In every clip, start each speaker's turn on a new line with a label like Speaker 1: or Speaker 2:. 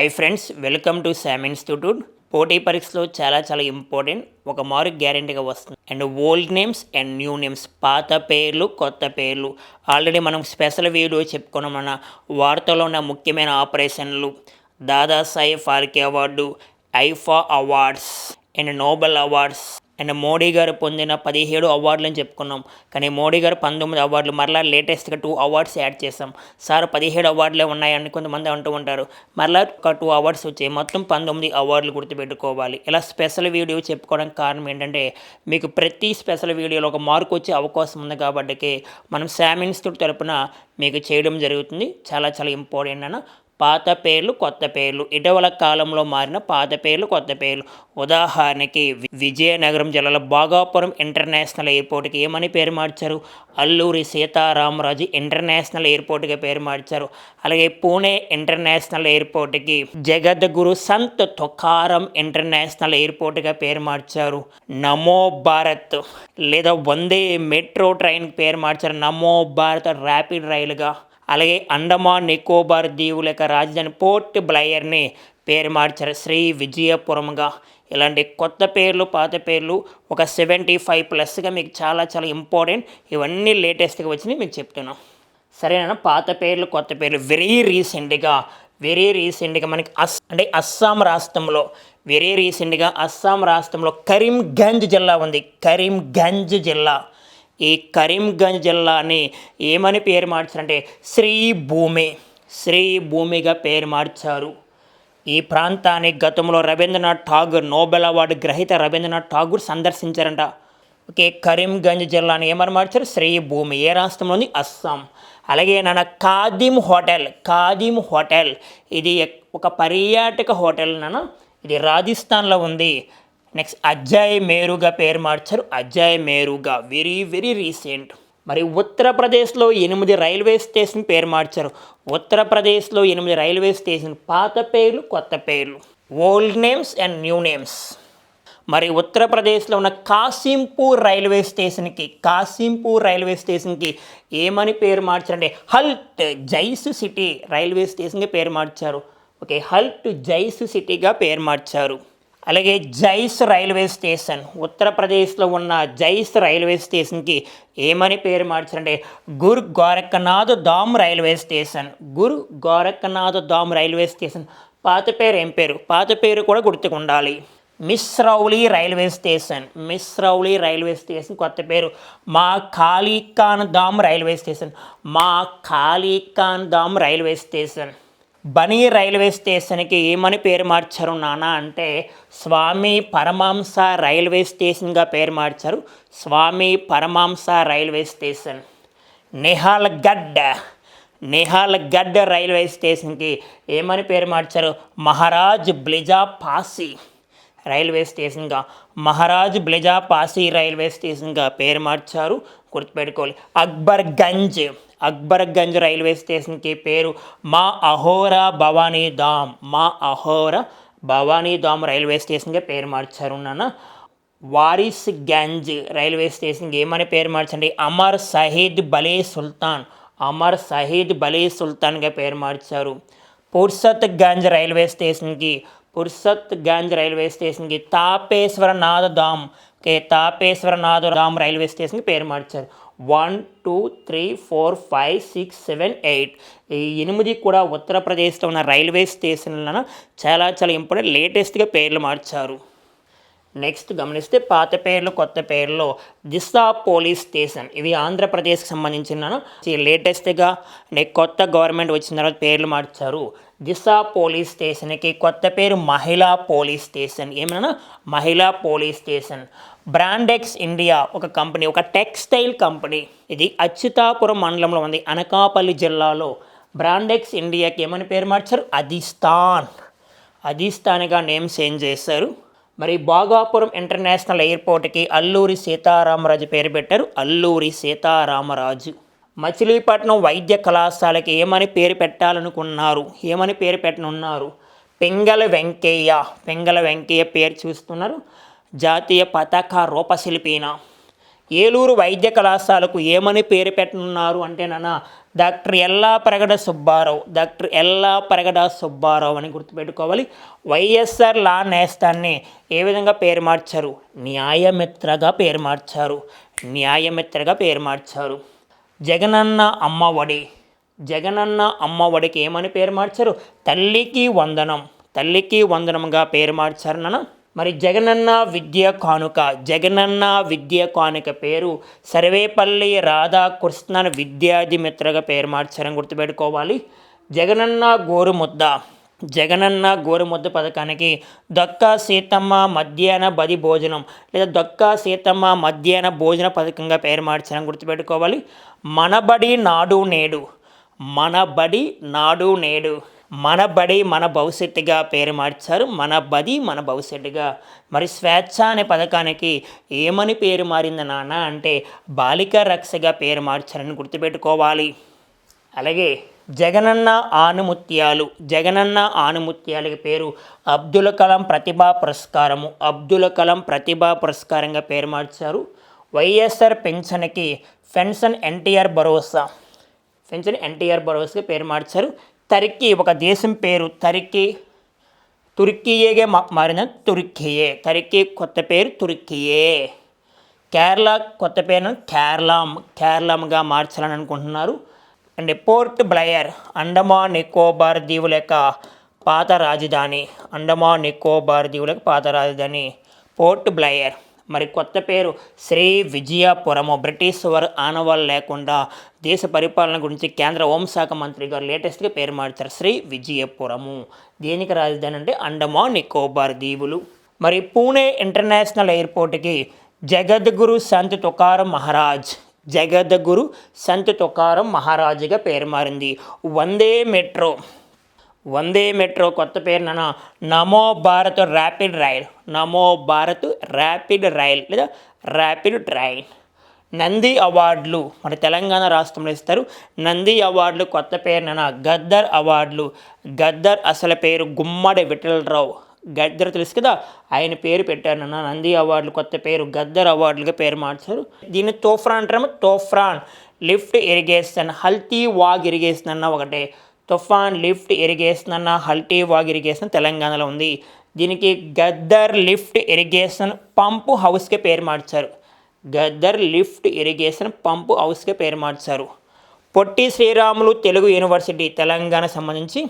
Speaker 1: Hi friends welcome to Sam institute పోటీ పరీక్షలో చాలా చాలా ఇంపార్టెంట్ ఒక మార్క్ గ్యారెంటీగా వస్తుంది. And old names and new names పాత పేర్లు కొత్త పేర్లు. ఆల్రెడీ మనం స్పెషల్ వీడియో చెప్పుకున్నాం మన వార్తలో ఉన్న ముఖ్యమైన ఆపరేషన్లు Dadasaheb Phalke award IIFA awards and Nobel awards. And Modi garu పొందిన పదిహేడు అవార్డులు అని చెప్పుకున్నాం. కానీ మోడీ గారు పంతొమ్మిది అవార్డులు మరలా లేటెస్ట్గా టూ అవార్డ్స్ యాడ్ చేసాం సార్ పదిహేడు అవార్డులే ఉన్నాయని కొంతమంది అంటూ ఉంటారు. మరలా ఒక టూ అవార్డ్స్ వచ్చాయి. మొత్తం పంతొమ్మిది అవార్డులు గుర్తుపెట్టుకోవాలి. ఇలా స్పెషల్ వీడియో చెప్పుకోవడానికి కారణం ఏంటంటే మీకు ప్రతి స్పెషల్ వీడియోలో ఒక మార్క్ వచ్చే అవకాశం ఉంది కాబట్టి మనం శామ్ ఇన్స్టిట్యూట్ తరపున మీకు చేయడం జరుగుతుంది. చాలా చాలా ఇంపార్టెంట్ అన్న పాత పేర్లు కొత్త పేర్లు. ఇటీవల కాలంలో మారిన పాత పేర్లు కొత్త పేర్లు. ఉదాహరణకి వి- విజయనగరం జిల్లాలో భాగాపురం ఇంటర్నేషనల్ ఎయిర్పోర్ట్కి ఏమని పేరు మార్చారు? అల్లూరి సీతారామరాజు ఇంటర్నేషనల్ ఎయిర్పోర్ట్గా పేరు మార్చారు. అలాగే పూణే ఇంటర్నేషనల్ ఎయిర్పోర్ట్కి జగద్గురు సంత్ తుకారం ఇంటర్నేషనల్ ఎయిర్పోర్ట్గా పేరు మార్చారు. నమో భారత్ లేదా వందే మెట్రో ట్రైన్ పేరు మార్చారు. నమో భారత్ ర్యాపిడ్ రైలుగా. అలాగే అండమాన్ నికోబార్ దీవుల యొక్క రాజధాని పోర్ట్ బ్లయర్ని పేరు మార్చారు. శ్రీ విజయపురంగా. ఇలాంటి కొత్త పేర్లు పాత పేర్లు ఒక సెవెంటీ ఫైవ్ ప్లస్గా మీకు చాలా చాలా ఇంపార్టెంట్. ఇవన్నీ లేటెస్ట్గా వచ్చినాయి మీకు చెప్తున్నాం. సరేనా? పాత పేర్లు కొత్త పేర్లు. వెరీ రీసెంట్గా వెరీ రీసెంట్గా మనకి అస్ అంటే అస్సాం రాష్ట్రంలో వెరీ రీసెంట్గా అస్సాం రాష్ట్రంలో కరీంగంజ్ జిల్లా ఉంది. కరీంగంజ్ జిల్లా. ఈ కరీంగంజ్ జిల్లాని ఏమని పేరు మార్చారంటే శ్రీ భూమి. శ్రీ భూమిగా పేరు మార్చారు. ఈ ప్రాంతాన్ని గతంలో రవీంద్రనాథ్ ఠాగూర్ నోబెల్ అవార్డు గ్రహీత రవీంద్రనాథ్ ఠాగూర్ సందర్శించారంట. ఓకే కరీంగంజ్ జిల్లాని ఏమని మార్చారు? శ్రీ భూమి. ఏ రాష్ట్రంలోని? అస్సాం. అలాగే నాన్న ఖాదిమ్ హోటల్ ఖాదిమ్ హోటల్. ఇది ఒక పర్యాటక హోటల్ నాన్న. ఇది రాజస్థాన్లో ఉంది. నెక్స్ట్ అజయ్ మేరుగా పేరు మార్చారు. Ajay Meruga very very recent మరి ఉత్తరప్రదేశ్లో ఎనిమిది రైల్వే స్టేషన్ పేరు మార్చారు. ఉత్తరప్రదేశ్లో ఎనిమిది రైల్వే స్టేషన్ పాత పేర్లు కొత్త పేర్లు. Old names and new names మరి ఉత్తరప్రదేశ్లో ఉన్న కాసింపూర్ రైల్వే స్టేషన్కి కాసింపూర్ రైల్వే స్టేషన్కి ఏమని పేరు మార్చారంటే హల్ట్ జైస్ సిటీ రైల్వే స్టేషన్కి పేరు మార్చారు. ఓకే హల్ట్ జైస్ సిటీగా పేరు మార్చారు. అలాగే జైస్ రైల్వే స్టేషన్ ఉత్తరప్రదేశ్లో ఉన్న జైస్ రైల్వే స్టేషన్కి ఏమని పేరు మార్చారంటే Guru Gorakhnath Dham railway station. Guru Gorakhnath Dham railway station. పాత పేరు ఏం పేరు? పాత పేరు కూడా గుర్తుకుండాలి. Misrauli railway station. Misrauli railway station కొత్త పేరు. Maa Kalikhan Dham railway station. Maa Kalikhan Dham railway station. Bani railway స్టేషన్కి ఏమని పేరు మార్చారు నాన్న అంటే స్వామి పరమాంస రైల్వే స్టేషన్గా పేరు మార్చారు Swami Paramhansa railway station. Nihalgarh Nihalgarh railway స్టేషన్కి ఏమని పేరు మార్చారు? మహారాజ్ బ్లిజా పాసి రైల్వే స్టేషన్గా. మహారాజ్ బ్లిజా పాసి రైల్వే స్టేషన్గా పేరు మార్చారు. గుర్తుపెట్టుకోవాలి. అక్బర్ గంజ్ అక్బర్గంజ్ రైల్వే స్టేషన్కి పేరు మా అహోరా భవానీ ధామ్. మా అహోరా భవానీ ధామ్ రైల్వే స్టేషన్గా పేరు మార్చారు నాన్న. వారిస్ గంజ్ రైల్వే స్టేషన్కి ఏమని పేరు మార్చండి? అమర్ సహీద్ బలే సుల్తాన్. అమర్ సహీద్ బలే సుల్తాన్గా పేరు మార్చారు. పుర్సత్ గంజ్ రైల్వే స్టేషన్కి పుర్సత్ గంజ్ రైల్వే స్టేషన్కి తాపేశ్వరనాథ్ ధామ్ కే తాపేశ్వరనాథ్ ధామ్ రైల్వే స్టేషన్కి పేరు మార్చారు. One two three four five six seven eight. ఈ ఎనిమిది కూడా ఉత్తరప్రదేశ్లో ఉన్న రైల్వే స్టేషన్లను చాలా చాలా ఇంపార్టెంట్ లేటెస్ట్గా పేర్లు మార్చారు. నెక్స్ట్ గమనిస్తే పాత పేర్లు కొత్త పేర్లు. Disha police station. ఇవి ఆంధ్రప్రదేశ్కి సంబంధించిన ఈ లేటెస్ట్గా కొత్త గవర్నమెంట్ వచ్చిన తర్వాత పేర్లు మార్చారు. దిశా పోలీస్ స్టేషన్కి కొత్త పేరు మహిళా పోలీస్ స్టేషన్. ఏమన్నా? మహిళా పోలీస్ స్టేషన్. బ్రాండెక్స్ ఇండియా ఒక కంపెనీ ఒక టెక్స్టైల్ కంపెనీ. ఇది అచ్యుతాపురం మండలంలో ఉంది. అనకాపల్లి జిల్లాలో బ్రాండెక్స్ ఇండియాకి ఏమని పేరు మార్చారు? అధిస్థాన్. అధిస్థాన్గా నేమ్ చేంజ్ చేశారు. మరి బాగాపురం ఇంటర్నేషనల్ ఎయిర్పోర్ట్కి అల్లూరి సీతారామరాజు పేరు పెట్టారు. అల్లూరి సీతారామరాజు. మచిలీపట్నం వైద్య కళాశాలకి ఏమని పేరు పెట్టాలనుకున్నారు? ఏమని పేరు పెట్టనున్నారు? పింగళ వెంకయ్య. పింగళ వెంకయ్య పేరు చూస్తున్నారు. జాతీయ పతాక రూపశిల్పిన. ఏలూరు వైద్య కళాశాలకు ఏమని పేరు పెట్టనున్నారు అంటే నాన్న డాక్టర్ ఎల్లా పరగడ సుబ్బారావు డాక్టర్ ఎల్లా పరగడ సుబ్బారావు అని గుర్తుపెట్టుకోవాలి. వైఎస్ఆర్ లా నేస్తాన్ని ఏ విధంగా పేరు మార్చారు? న్యాయమిత్రగా పేరు మార్చారు. న్యాయమిత్రగా పేరు మార్చారు. జగనన్న అమ్మ ఒడి. జగనన్న అమ్మ ఒడికి ఏమని పేరు మార్చారు? తల్లికి వందనం. తల్లికి వందనంగా పేరు మార్చారు నాన్న. మరి జగనన్న విద్య కానుక జగనన్న విద్య కానుక పేరు సర్వేపల్లి రాధాకృష్ణన్ విద్యార్థి మిత్రగా పేరు మార్చారని గుర్తుపెట్టుకోవాలి. జగనన్న గోరుముద్ద జగనన్న గోరుముద్ద పథకానికి దొక్క సీతమ్మ మధ్యాహ్న బది భోజనం లేదా దొక్క సీతమ్మ మధ్యాహ్న భోజన పథకంగా పేరు మార్చారని గుర్తుపెట్టుకోవాలి. మనబడి నాడు నేడు మనబడి నాడు నేడు. మన బడి మన భవిష్యత్తుగా పేరు మార్చారు. మన బది మన భవిష్యత్తుగా. మరి స్వేచ్ఛ అనే పథకానికి ఏమని పేరు మారింది నాన్న? అంటే బాలిక రక్షగా పేరు మార్చారని గుర్తుపెట్టుకోవాలి. అలాగే జగనన్న ఆనుముత్యాలు జగనన్న ఆనుముత్యాలకి పేరు అబ్దుల్ కలాం ప్రతిభా పురస్కారము. అబ్దుల్ కలాం ప్రతిభా పురస్కారంగా పేరు మార్చారు. వైఎస్ఆర్ పెన్షన్కి పెన్షన్ ఎన్టీఆర్ భరోసా. పెన్షన్ ఎన్టీఆర్ భరోసాగా పేరు మార్చారు. తరిక్కి ఒక దేశం పేరు తరిక్కి. తుర్కియేగా మారిన తుర్కియే. తరిక్కి కొత్త పేరు తుర్కియే. కేరళ కొత్త పేరును కేరళం. కేరళంగా మార్చాలని అనుకుంటున్నారు. And Port Blair Andaman Nicobar దీవుల యొక్క పాత రాజధాని. అండమాన్ నికోబార్ దీవుల పాత రాజధాని. Port Blair. మరి కొత్త పేరు శ్రీ విజయపురము. బ్రిటిష్ వారు ఆనవాళ్ళు లేకుండా దేశ పరిపాలన గురించి కేంద్ర హోంశాఖ మంత్రి గారు లేటెస్ట్గా పేరు మార్చారు. శ్రీ విజయపురము. దేనికి రాజధాని అంటే అండమాన్ నికోబార్ దీవులు. మరి పూణే ఇంటర్నేషనల్ ఎయిర్పోర్ట్కి జగద్గురు సంత్ తుకారం మహారాజ్. జగద్గురు సంత్ తుకారం మహారాజుగా పేరు మారింది. వందే మెట్రో. వందే మెట్రో కొత్త పేరున నమో Bharat rapid rail. Namo Bharat rapid rail లేదా ర్యాపిడ్ ట్రైన్. నంది అవార్డులు మన తెలంగాణ రాష్ట్రంలో ఇస్తారు. నంది అవార్డులు కొత్త పేరున గద్దర్ అవార్డులు. గద్దర్ అసలు పేరు గుమ్మడి విఠలరావు. గద్దర్ తెలుసు కదా? ఆయన పేరు పెట్టారు నంది అవార్డులు కొత్త పేరు గద్దర్ అవార్డులుగా పేరు మార్చారు. దీన్ని తోఫ్రాన్ అంటారేమో తోఫ్రాన్. లిఫ్ట్ ఇరిగేషన్ హల్తీ వాగ్ ఇరిగేషన్ అన్న ఒకటే. తుఫాన్ లిఫ్ట్ ఇరిగేషన్ అన్న హల్టీ వాగ్ ఇరిగేషన్ తెలంగాణలో ఉంది. దీనికి గద్దర్ లిఫ్ట్ ఇరిగేషన్ పంపు హౌస్కే పేరు మార్చారు. గద్దర్ లిఫ్ట్ ఇరిగేషన్ పంపు హౌస్కే పేరు మార్చారు. పొట్టి శ్రీరాములు తెలుగు యూనివర్సిటీ తెలంగాణ సంబంధించి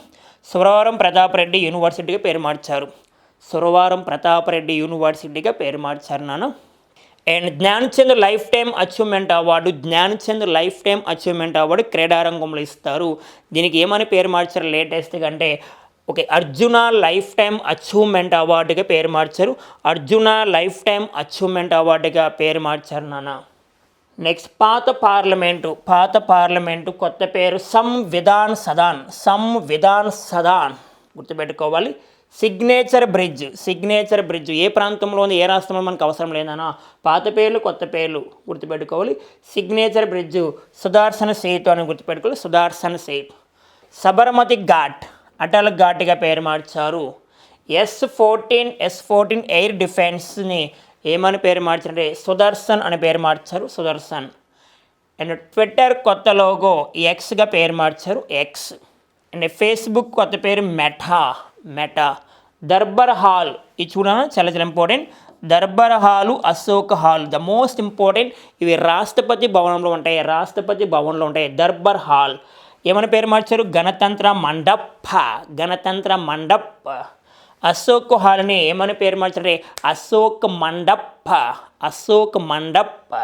Speaker 1: సురవరం ప్రతాపరెడ్డి యూనివర్సిటీగా పేరు మార్చారు. సురవరం ప్రతాపరెడ్డి యూనివర్సిటీగా పేరు మార్చారు నాన్న. And Dhyanchand lifetime achievement award Dhyanchand lifetime achievement award క్రీడారంగంలో ఇస్తారు దీనికి ఏమని పేరు మార్చారు లేటెస్ట్గా అంటే okay Arjuna life time achievement అవార్డుగా పేరు మార్చారు అర్జున లైఫ్ టైం అచీవ్మెంట్ అవార్డుగా పేరు మార్చారు నాన్న నెక్స్ట్ పాత పార్లమెంటు పాత పార్లమెంటు కొత్త పేరు సంవిధాన్ సదాన్ సంవిధాన్ సదాన్ గుర్తుపెట్టుకోవాలి సిగ్నేచర్ బ్రిడ్జ్ సిగ్నేచర్ బ్రిడ్జ్ ఏ ప్రాంతంలో ఉంది ఏ రాష్ట్రంలో మనకు అవసరం లేదన్నా పాత పేర్లు కొత్త పేర్లు గుర్తుపెట్టుకోవాలి. సిగ్నేచర్ బ్రిడ్జ్ సుదర్శన సేతు అని గుర్తుపెట్టుకోవాలి. సుదర్శన సేతు. సబర్మతి ఘాట్ అటల్ ఘాట్గా పేరు మార్చారు. S fourteen S fourteen air డిఫెన్స్ని ఏమని పేరు మార్చారంటే సుదర్శన్ అని పేరు మార్చారు సుదర్శన్. అండ్ ట్విట్టర్ కొత్త లోగో ఎక్స్గా పేరు మార్చారు ఎక్స్ అండ్ ఫేస్బుక్ కొత్త పేరు మెటా మెటా. దర్బార్ హాల్. ఇది చూడాలి చాలా చాలా important Darbar hall Ashok hall. The most important ఇవి రాష్ట్రపతి భవనంలో ఉంటాయి. రాష్ట్రపతి భవన్లో ఉంటాయి. దర్బార్ హాల్. ఏమని పేరు మార్చారు? గణతంత్ర మండప్. గణతంత్ర మండప్. అశోక్ హాల్ని ఏమని పేరు మార్చారు? అశోక్ మండప్. అశోక్ మండప్.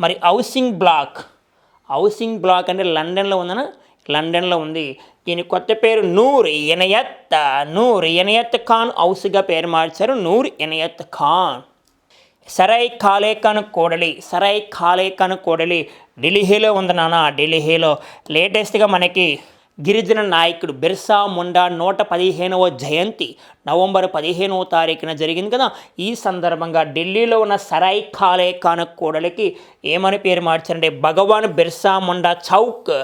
Speaker 1: మరి హౌసింగ్ బ్లాక్. హౌసింగ్ బ్లాక్ అంటే లండన్లో ఉందన? లండన్లో ఉంది. దీని కొత్త పేరు నూర్ ఇనయత్. నూర్ ఇనయత్ ఖాన్ హౌస్గా పేరు మార్చారు నూర్ ఇనయత్ ఖాన్. సరై ఖాలేఖాన్ కోడలి సరై ఖాలేఖాన్ కోడలి ఢిల్లీలో ఉంది నాన్న ఢిల్లీలో. లేటెస్ట్గా మనకి గిరిజన నాయకుడు బిర్సా ముండా నూట పదిహేనవ జయంతి నవంబర్ పదిహేనవ తారీఖున జరిగింది కదా. ఈ సందర్భంగా ఢిల్లీలో ఉన్న సరాయ్ ఖాలే ఖాన్ కోడలికి ఏమని పేరు మార్చారంటే భగవాన్ బిర్సా ముండా చౌక్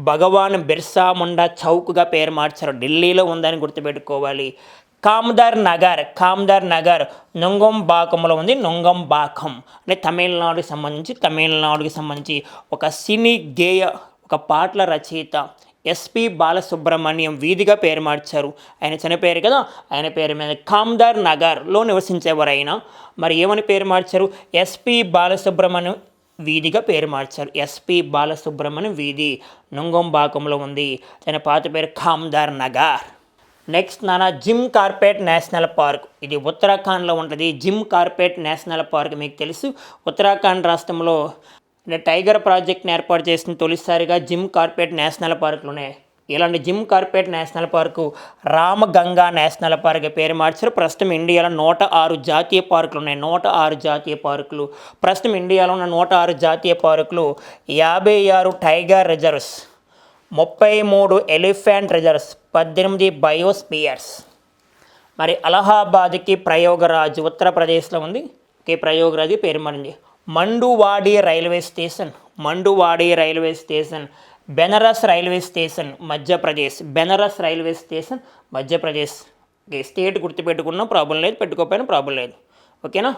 Speaker 1: భగవాన్ బిర్సా ముండా చౌక్గా పేరు మార్చారు. ఢిల్లీలో ఉందని గుర్తుపెట్టుకోవాలి. కామ్దార్ నగర్ కామ్దార్ నగర్ నొంగంబాకంలో ఉంది. నొంగంబాకం అంటే తమిళనాడుకి సంబంధించి తమిళనాడుకి సంబంధించి ఒక సినీ గేయ ఒక పాటల రచయిత ఎస్పి బాలసుబ్రహ్మణ్యం వీధిగా పేరు మార్చారు. ఆయన చనిపోయారు కదా ఆయన పేరు మీద కామ్దార్ నగర్లో నివసించేవారు ఆయన మరి ఏమని పేరు మార్చారు? ఎస్పి బాలసుబ్రహ్మణ్యం వీధిగా పేరు మార్చారు. ఎస్పి బాలసుబ్రహ్మణ్యం వీధి నుంగంబాకంలో ఉంది. తన పాత పేరు ఖామ్దార్ నగర్. నెక్స్ట్ నాన్న జిమ్ కార్పెట్ నేషనల్ పార్క్. ఇది ఉత్తరాఖండ్లో ఉంటుంది. జిమ్ కార్పెట్ నేషనల్ పార్క్ మీకు తెలుసు. ఉత్తరాఖండ్ రాష్ట్రంలో టైగర్ ప్రాజెక్ట్ని ఏర్పాటు చేసిన తొలిసారిగా జిమ్ కార్పెట్ నేషనల్ పార్క్లోనే ఇలాంటి Jim Corbett national park Ramganga national park పేరు మార్చారు. ప్రస్తుతం ఇండియాలో నూట ఆరు జాతీయ పార్కులు ఉన్నాయి. నూట ఆరు జాతీయ పార్కులు. ప్రస్తుతం ఇండియాలో ఉన్న నూట ఆరు జాతీయ పార్కులు యాభై ఆరు టైగర్ రిజర్వ్స్ ముప్పై మూడు ఎలిఫెంట్ రిజర్వ్స్ పద్దెనిమిది బయోస్పియర్స్. మరి అలహాబాద్కి ప్రయోగరాజ్ ఉత్తరప్రదేశ్లో ఉంది. ఓకే ప్రయోగరాజ్ పేరు మారింది. Manduadih railway station. Manduadih railway station. Banaras railway station Madhya Pradesh Banaras railway station Madhya Pradesh. Okay state గుర్తుపెట్టుకున్నా problem లేదు పెట్టుకోకపోయినా ప్రాబ్లం లేదు. ఓకేనా?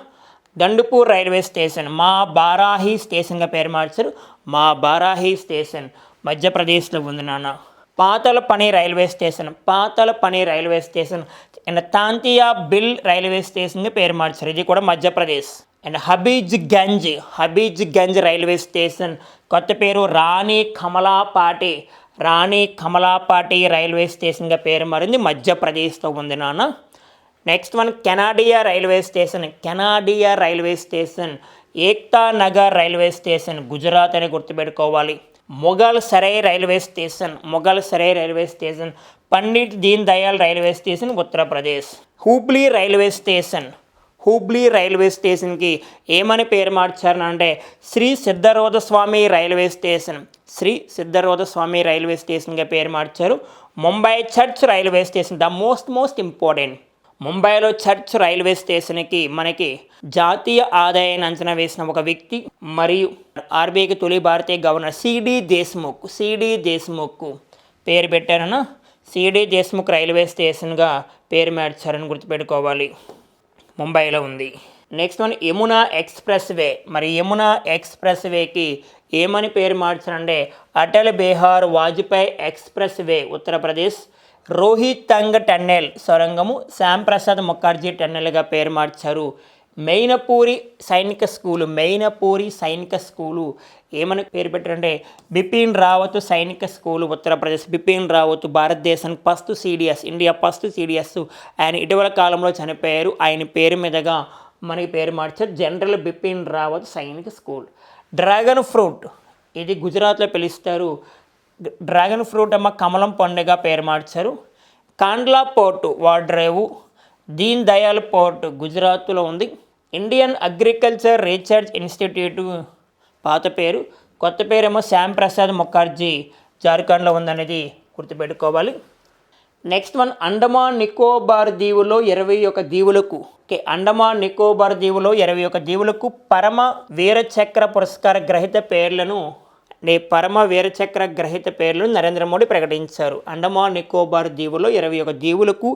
Speaker 1: దండుపూర్ రైల్వే స్టేషన్ మా బారాహి స్టేషన్గా పేరు మార్చారు. మా బారాహి స్టేషన్ మధ్యప్రదేశ్లో ఉంది నాన్న. పాతల పని railway station Patal Pani railway station and Tantya Bhil railway స్టేషన్గా పేరు మార్చారు. ఇది కూడా Madhya Pradesh. And Habib ganj Habib ganj railway station కొత్త పేరు రాణి కమలాపాటి. రాణి కమలాపాటి రైల్వే స్టేషన్గా పేరు మారింది మధ్యప్రదేశ్తో ఉంది నాన్న. Next one Kanadiya railway station. Kanadiya railway station. Ekta Nagar railway station. Gujarat అని గుర్తుపెట్టుకోవాలి. Mughal Sarai railway station. Mughal Sarai railway station. Pandit Deen Dayal railway station Uttar Pradesh. Hubli railway station. Hubli railway స్టేషన్కి ఏమని పేరు మార్చారనంటే Shri Siddharudhaswami railway station. Shri Siddharudhaswami railway స్టేషన్గా పేరు మార్చారు. Mumbai church railway station the most most important. ముంబైలో church railway స్టేషన్కి మనకి జాతీయ ఆదాయాన్ని అంచనా వేసిన ఒక వ్యక్తి మరియు ఆర్బీఐకి తొలి భారతీయ governor C D Deshmukh C D Deshmukh పేరు పెట్టారన్న సిడి దేశ్ముఖ్ రైల్వే స్టేషన్గా పేరు మార్చారని గుర్తుపెట్టుకోవాలి. ముంబైలో ఉంది. Next one Yamuna express way మరి యమునా ఎక్స్ప్రెస్ వేకి ఏమని పేరు మార్చారంటే Atal Bihar Vajpayee express way Uttar Pradesh Rohtang tunnel సొరంగము. శ్యాంప్రసాద్ ముఖర్జీ టన్నెల్గా పేరు మార్చారు. మెయినపూరి సైనిక స్కూలు మెయినపూరి సైనిక స్కూలు ఏమని పేరు పెట్టారంటే బిపిన్ రావత్ సైనిక స్కూలు ఉత్తరప్రదేశ్ బిపిన్ రావత్ భారతదేశానికి first CDS India first CDS ఆయన ఇటీవల కాలంలో చనిపోయారు. ఆయన పేరు మీదుగా మనకి పేరు మార్చారు జనరల్ బిపిన్ రావత్ సైనిక స్కూల్. డ్రాగన్ ఫ్రూట్ ఇది గుజరాత్లో పిలుస్తారు. డ్రాగన్ ఫ్రూట్ అమ్మ కమలం పండుగ పేరు మార్చారు. కాండ్లా పోర్టు వాడ్రేవు దీన్ దయాల్ పోర్ట్ గుజరాత్లో ఉంది. ఇండియన్ అగ్రికల్చర్ రీసెర్చ్ ఇన్స్టిట్యూట్ పాత పేరు. కొత్త పేరేమో శ్యామ్ ప్రసాద్ ముఖర్జీ జార్ఖండ్లో ఉందనేది గుర్తుపెట్టుకోవాలి. నెక్స్ట్ వన్ అండమాన్ నికోబార్ దీవులో ఇరవై ఒక దీవులకు ఓకే అండమాన్ నికోబార్ దీవులో ఇరవై ఒక దీవులకు పరమ వీరచక్ర పురస్కార గ్రహీత పేర్లను నే పరమ వీరచక్ర గ్రహీత పేర్లను నరేంద్ర మోడీ ప్రకటించారు. అండమాన్ నికోబార్ దీవులో ఇరవై ఒక దీవులకు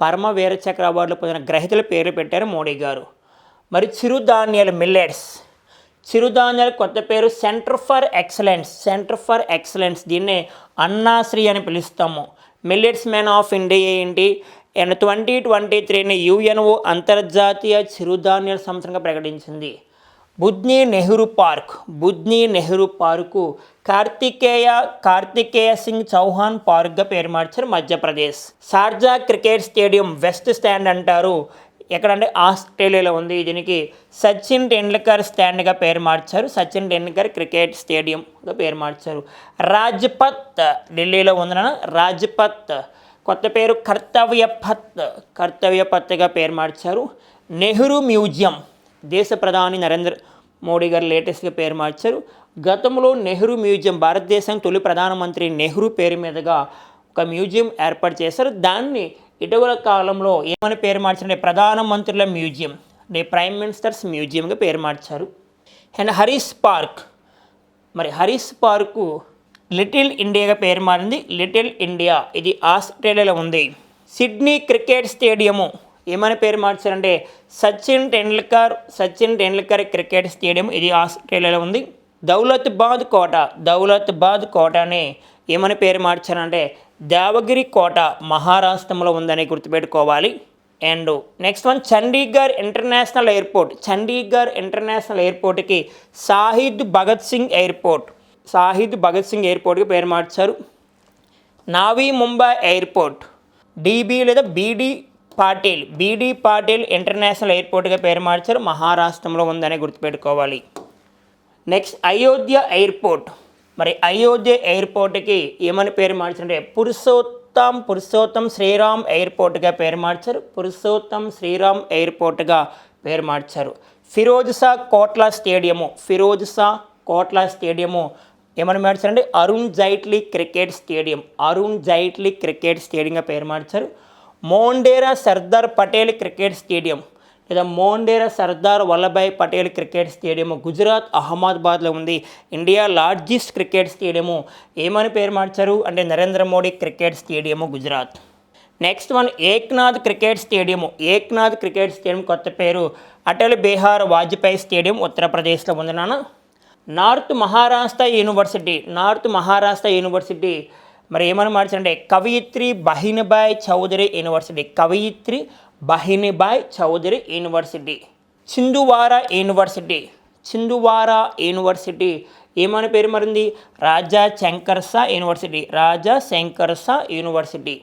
Speaker 1: పరమ వీరచక్ర అవార్డులు పొందిన గ్రహీతల పేర్లు పెట్టారు మోడీ గారు. మరి చిరుధాన్యాలు మిల్లెట్స్. చిరుధాన్యాల కొత్త పేరు centre for excellence centre for excellence. దీన్నే అన్నాశ్రీ అని పిలుస్తాము. మిల్లెట్స్ మ్యాన్ ఆఫ్ ఇండియా ఏంటి? అండ్ ట్వంటీ ట్వంటీ త్రీని యుఎన్ఓ అంతర్జాతీయ చిరుధాన్యాల సంవత్సరంగా ప్రకటించింది. బుద్ని నెహ్రూ పార్క్. బుద్ని నెహ్రూ పార్కు కార్తికేయ కార్తికేయ సింగ్ చౌహాన్ పార్క్గా పేరు మార్చారు Madhya Pradesh. Sharjah cricket stadium west stand అంటారు. ఎక్కడంటే ఆస్ట్రేలియాలో ఉంది. దీనికి సచిన్ టెండూల్కర్ స్టాండ్గా పేరు మార్చారు. సచిన్ టెండూల్కర్ క్రికెట్ స్టేడియంగా పేరు మార్చారు. రాజ్పత్ ఢిల్లీలో ఉందన రాజ్పత్. కొత్త పేరు కర్తవ్య పత్ కర్తవ్య పత్గా పేరు మార్చారు. నెహ్రూ మ్యూజియం. దేశ ప్రధాని నరేంద్ర మోడీ గారు లేటెస్ట్గా పేరు మార్చారు. గతంలో నెహ్రూ మ్యూజియం భారతదేశం తొలి ప్రధానమంత్రి నెహ్రూ పేరు మీదుగా ఒక మ్యూజియం ఏర్పాటు చేశారు. దాన్ని ఇటీవల కాలంలో ఏమని పేరు మార్చారంటే ప్రధానమంత్రుల మ్యూజియం అంటే ప్రైమ్ మినిస్టర్స్ మ్యూజియంగా పేరు మార్చారు. అండ్ హరీస్ పార్క్ మరి హరీస్ పార్కు లిటిల్ ఇండియాగా పేరు మారింది. లిటిల్ ఇండియా ఇది ఆస్ట్రేలియాలో ఉంది. సిడ్నీ క్రికెట్ స్టేడియము ఏమని పేరు మార్చారంటే సచిన్ టెండూల్కర్ సచిన్ టెండూల్కర్ క్రికెట్ స్టేడియం ఇది ఆస్ట్రేలియాలో ఉంది. దౌలత్బాద్ కోట దౌలత్బాద్ కోటని ఏమని పేరు మార్చారంటే దేవగిరి కోట మహారాష్ట్రంలో ఉందని గుర్తుపెట్టుకోవాలి. And next one Chandigarh international airport Chandigarh international ఎయిర్పోర్ట్కి సాహిద్ భగత్ సింగ్ ఎయిర్పోర్ట్. సాహిద్ భగత్ సింగ్ ఎయిర్పోర్ట్కి పేరు మార్చారు. నావీ ముంబై ఎయిర్పోర్ట్ డీబీ లేదా BD Patil BD Patil international ఎయిర్పోర్ట్గా పేరు మార్చారు మహారాష్ట్రంలో ఉందని గుర్తుపెట్టుకోవాలి. Next Ayodhya airport. మరి అయోధ్య ఎయిర్పోర్ట్కి ఏమని పేరు మార్చారంటే పురుషోత్తం పురుషోత్తం శ్రీరామ్ ఎయిర్పోర్ట్గా పేరు మార్చారు పురుషోత్తం శ్రీరామ్ ఎయిర్పోర్ట్గా పేరు మార్చారు. ఫిరోజ్షా కోట్ల కోట్లా స్టేడియము ఫిరోజ్ షా కోట్లా స్టేడియము ఏమని మార్చారంటే Arun Jaitley cricket stadium Arun Jaitley cricket స్టేడియంగా పేరు మార్చారు. మోండేరా సర్దార్ పటేల్ క్రికెట్ స్టేడియం లేదా మోండేరా సర్దార్ వల్లభాయ్ పటేల్ క్రికెట్ స్టేడియం గుజరాత్ అహ్మదాబాద్లో ఉంది. ఇండియా లార్జెస్ట్ క్రికెట్ స్టేడియము ఏమని పేరు మార్చారు? అంటే Narendra Modi cricket stadium Gujarat. Next one Eknath cricket stadium Eknath cricket stadium కొత్త పేరు. అటల్ బీహార్ వాజ్పేయి స్టేడియం ఉత్తరప్రదేశ్లో ఉంది నాన్న. North Maharashtra university. North Maharashtra university మరి ఏమని మార్చారంటే కవయిత్రి Bahinabai Chaudhari university. కవయిత్రి Bahinabai Chaudhari university. Chhindwara university. Chhindwara university. ఏమని పేరు మారింది? Raja Shankarshah university. Raja Shankarshah university.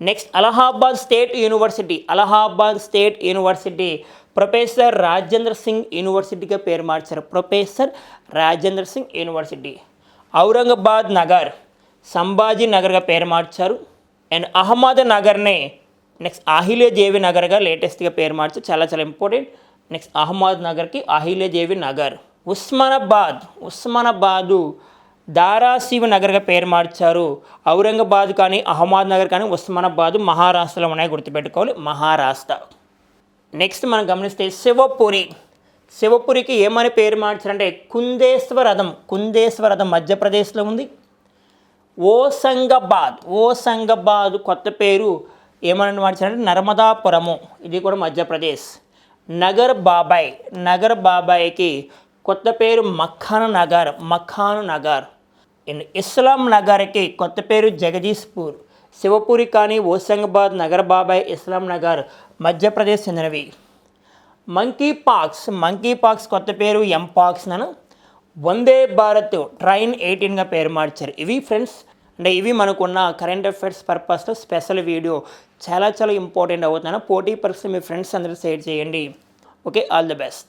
Speaker 1: Next Allahabad state university. Allahabad state university. Professor Rajendra Singh యూనివర్సిటీగా పేరు మార్చారు. Professor Rajendra Singh university. Aurangabad Nagar. Sambhaji నగర్గా పేరు మార్చారు. అండ్ అహ్మద్ నగర్నే నెక్స్ట్ అహిల్యదేవి నగర్గా లేటెస్ట్గా పేరు మార్చారు. చాలా చాలా ఇంపార్టెంట్. నెక్స్ట్ అహ్మద్ నగర్కి అహిల్యదేవి నగర్. ఉస్మానాబాద్ ఉస్మానాబాదు దారాశివ నగర్గా పేరు మార్చారు. ఔరంగాబాద్ కానీ అహ్మద్ నగర్ కానీ ఉస్మానాబాద్ మహారాష్ట్రలో ఉన్నాయి గుర్తుపెట్టుకోవాలి. మహారాష్ట్ర. నెక్స్ట్ మనం గమనిస్తే శివపురి. శివపురికి ఏమని పేరు మార్చారంటే కుందేశ్వరథం. కుందేశ్వరథం మధ్యప్రదేశ్లో ఉంది. ఓసంగాబాద్. ఓసంగాబాద్ కొత్త పేరు ఏమని మార్చారంటే నర్మదాపురము. ఇది కూడా మధ్యప్రదేశ్. నగర్ బాబాయ్. నగర్ బాబాయ్కి కొత్త పేరు మఖాన్ నగర్. మఖాన్ నగర్. ఇస్లాం నగర్కి కొత్త పేరు జగదీష్పూర్ శివపురి కానీ ఓసంగాబాద్ నగర్ బాబాయ్ ఇస్లాం నగర్ మధ్యప్రదేశ్ చెందినవి. Monkey pox. మంకీ పాక్స్ కొత్త పేరు ఎంపాక్స్ నను? వందే భారత్ ట్రైన్ ఎయిటీన్గా పేరు మార్చారు. ఇవి ఫ్రెండ్స్ అంటే ఇవి మనకున్న కరెంట్ అఫైర్స్ పర్పస్లో స్పెషల్ వీడియో చాలా చాలా ఇంపార్టెంట్ అవుతున్నాను పోటీ పరీక్ష మీ ఫ్రెండ్స్ అందరూ షేర్ చేయండి. Okay all the best